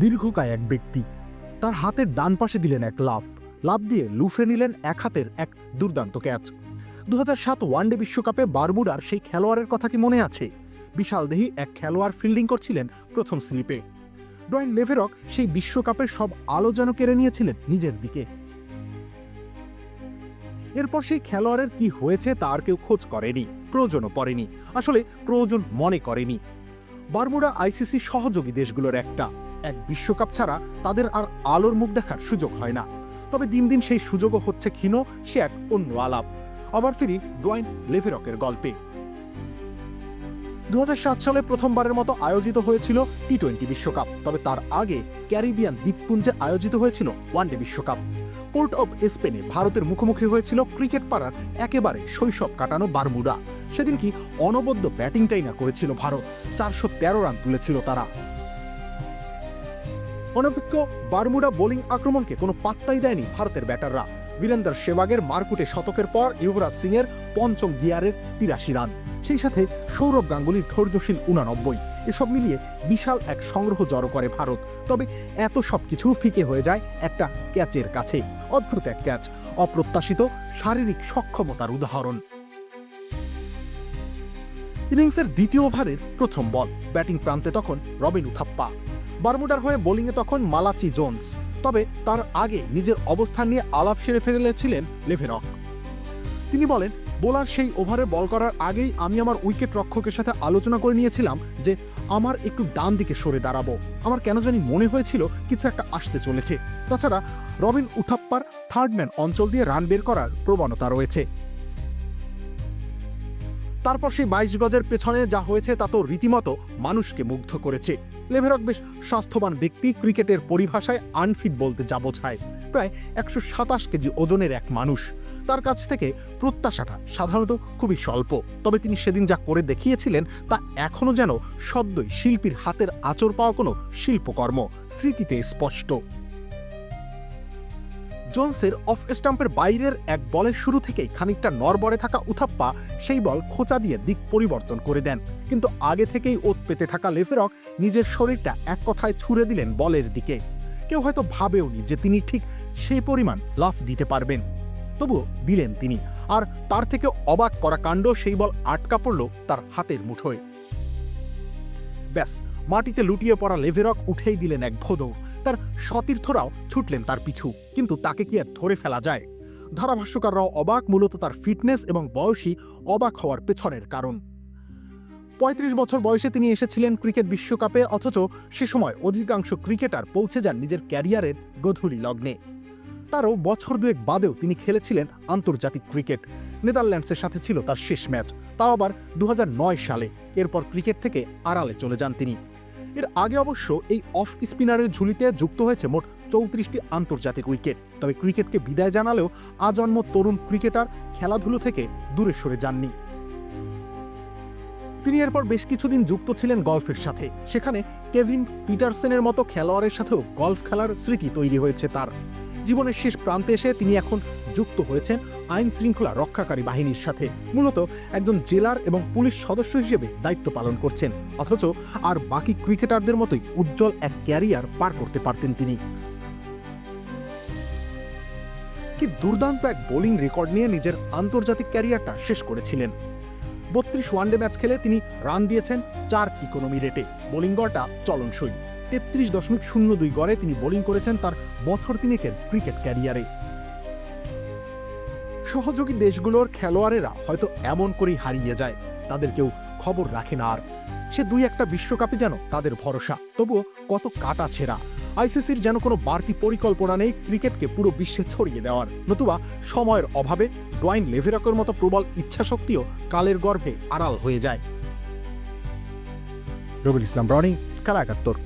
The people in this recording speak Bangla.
দীর্ঘকায় এক ব্যক্তি। তার হাতের ডান পাশে দিলেন এক লাফ। লাফ দিয়ে লুফে নিলেন এক হাতের এক দুর্দান্ত ক্যাচ। দু সাত ওয়ানডে বিশ্বকাপে বারমুডার সেই খেলোয়াড়ের কথা কি মনে আছে? বিশালদেহী এক খেলোয়াড় ফিল্ডিং করছিলেন প্রথম স্লিপে। ডয়েন লেভেরক সেই বিশ্বকাপের সব আলো যেন কেড়ে নিয়েছিলেন নিজের দিকে। এরপর সেই খেলোয়াড়ের কি হয়েছে তার কেউ খোঁজ করেনি, প্রয়োজনও পড়েনি। আসলে প্রয়োজন মনে করেনি। বারমুডা আইসিসি সহযোগী দেশগুলোর একটা। এক বিশ্বকাপ ছাড়া তাদের আর আলোর মুখ দেখার সুযোগ হয় না। তবে দিন দিন সেই সুযোগও হচ্ছে ক্ষীণ, সে এক অন্য আলাপ। আবার ফিরি ডোয়াইন লেভেরকের গল্পে। দু সালে প্রথমবারের মতো আয়োজিত হয়েছিল টি টোয়েন্টি বিশ্বকাপ। তবে তার আগে ক্যারিবিয়ান দ্বীপপুঞ্জে আয়োজিত হয়েছিল ওয়ানডে বিশ্বকাপ। পোর্ট অব স্পেনে ভারতের মুখোমুখি হয়েছিল ক্রিকেট পাড়ার একেবারে শৈশব কাটানো বারমুডা। সেদিন কি অনবদ্য ব্যাটিংটাই না করেছিল ভারত। চারশো তেরো রান তুলেছিল তারা। অনভিজ্ঞ বারমুডা বোলিং আক্রমণকে কোনো পাত্তাই দেয়নি ভারতের ব্যাটাররা। বীরেন্দর সেবাগের মারকুটে শতকের পর সিং এর পঞ্চম গিয়ারের তিরাশি রান। সেই সাথে সৌরভ গাঙ্গুলির ধৈর্যশীল উনানব্বই। এসব মিলিয়ে বিশাল এক সংগ্রহ জড়ো করে ভারত। তবে এত সবকিছু ফিকে হয়ে যায় একটা ক্যাচের কাছে। অদ্ভুত এক ক্যাচ, অপ্রত্যাশিত শারীরিক সক্ষমতার উদাহরণ। ইনিংসের দ্বিতীয় ওভারের প্রথম বল। ব্যাটিং প্রান্তে তখন রবিন উথাপ্পা। বারমুডার হয়ে বোলিংয়ে তখন মালাচি জোন্স। তবে তার আগে নিজের অবস্থান নিয়ে আলাপ সেরে ফেলেছিলেন লেভেরক। তিনি বলেন, বোলার সেই ওভারে বল করার আগেই আমি আমার উইকেট রক্ষকের সাথে আলোচনা করে নিয়েছিলাম যে আমার একটু ডান দিকে সরে দাঁড়াবো। আমার কেন জানি মনে হয়েছিল কিছু একটা আসতে চলেছে। তাছাড়া রবিন উথাপ্পার থার্ড ম্যান অঞ্চল দিয়ে রান বের করার প্রবণতা রয়েছে। তারপর সেই বাইশ গজের পেছনে যা হয়েছে তা তো রীতিমতো মানুষকে মুগ্ধ করেছে। লেভেরক বেশ স্বাস্থ্যবান ব্যক্তি, ক্রিকেটের পরিভাষায় আনফিট বলতে যা বোঝায়। প্রায় একশো সাতাশ কেজি ওজনের এক মানুষ। তার কাছ থেকে প্রত্যাশাটা সাধারণত খুবই স্বল্প। তবে তিনি সেদিন যা করে দেখিয়েছিলেন, তা এখনও যেন সদ্যই শিল্পীর হাতের আচর পাওয়া কোনো শিল্পকর্ম। স্মৃতিতে স্পষ্ট। জোন্সের অফ স্টাম্পের বাইরের এক বলের শুরু থেকেই খানিকটা নরবরে থাকা উথাপ্পা সেই বল খোঁচা দিয়ে দিক পরিবর্তন করে দেন। কিন্তু আগে থেকেই ওত পেতে থাকা লেফেরক নিজের শরীরটা এক কথায় ছুড়ে দিলেন বলের দিকে। কেউ হয়তো ভাবেওনি যে তিনি ঠিক সেই পরিমাণ লাফ দিতে পারবেন। তবুও দিলেন তিনি, আর তার থেকে অবাক করা কাণ্ড সেই বল আটকা পড়ল তার হাতের মুঠোয়। ব্যাস, মাটিতে লুটিয়ে পড়া লেভেরক উঠেই দিলেন এক ভোদৌ তার সতীর্থরাও ছুটলেন তার পিছু, কিন্তু তাকে কি আর ধরে ফেলা যায়? ধারাভাষ্যকাররাও অবাক, মূলত তার ফিটনেস এবং বয়সই অবাক হওয়ার পেছনের কারণ। পঁয়ত্রিশ বছর বয়সে তিনি এসেছিলেন ক্রিকেট বিশ্বকাপে, অথচ সে সময় অধিকাংশ ক্রিকেটার পৌঁছে যান নিজের ক্যারিয়ারের গধূলি লগ্নে। তারও বছর দুয়েক বাদেও তিনি খেলেছিলেন আন্তর্জাতিক ক্রিকেট। নেদারল্যান্ডসের সাথে ছিল তার শেষ ম্যাচ, তাও আবার দু হাজার নয় সালে। এরপর ক্রিকেট থেকে আড়ালে চলে যান তিনি। এর আগে অবশ্য এই অফ স্পিনারের ঝুলিতে যুক্ত হয়েছে মোট চৌত্রিশটি আন্তর্জাতিক উইকেট তবে ক্রিকেটকে বিদায় জানালেও আজন্ম তরুণ ক্রিকেটার খেলাধুলো থেকে দূরে সরে যাননি। তিনি এরপর বেশ কিছুদিন যুক্ত ছিলেন গল্ফের সাথে। সেখানে কেভিন পিটারসেনের মতো খেলোয়াড়ের সাথেও গল্ফ খেলার স্মৃতি তৈরি হয়েছে তার। জীবনের শেষ প্রান্তে এসে তিনি এখন যুক্ত হয়েছেন আইন শৃঙ্খলা রক্ষাকারী বাহিনীর সাথে। মূলত একজন জেলার এবং পুলিশ সদস্য হিসেবে দায়িত্ব পালন করছেন। অথচ আর বাকি ক্রিকেটারদের মতোই উজ্জ্বল এক ক্যারিয়ার পার করতে পারতেন তিনি। কি দুর্দান্ত এক বোলিং রেকর্ড নিয়ে নিজের আন্তর্জাতিক ক্যারিয়ারটা শেষ করেছিলেন। বত্রিশ ওয়ানডে ম্যাচ খেলে তিনি রান দিয়েছেন চার ইকোনমি রেটে। বোলিং গড়টা চলনসই। তেত্রিশ দশমিক শূন্য দুই গড়ে তিনি বোলিং করেছেন তার বছর তিনেকের ক্রিকেট ক্যারিয়ারে। সহযোগী দেশগুলোর খেলোয়াড়েরা হয়তো এমন করেই হারিয়ে যায়, তাদের কেউ খবর রাখে না আর। সে দুই একটা বিশ্বকাপে যেন তাদের ভরসা। তবুও কত কাটা ছেঁড়া। আইসিসির যেন কোনো বাড়তি পরিকল্পনা নেই ক্রিকেটকে পুরো বিশ্বে ছড়িয়ে দেওয়ার। নতুবা সময়ের অভাবে ডোয়াইন লেভেরকের মতো প্রবল ইচ্ছাশক্তিও কালের গর্ভে আড়াল হয়ে যায়। রবিল ইসলাম রনি খেলা একাত্তর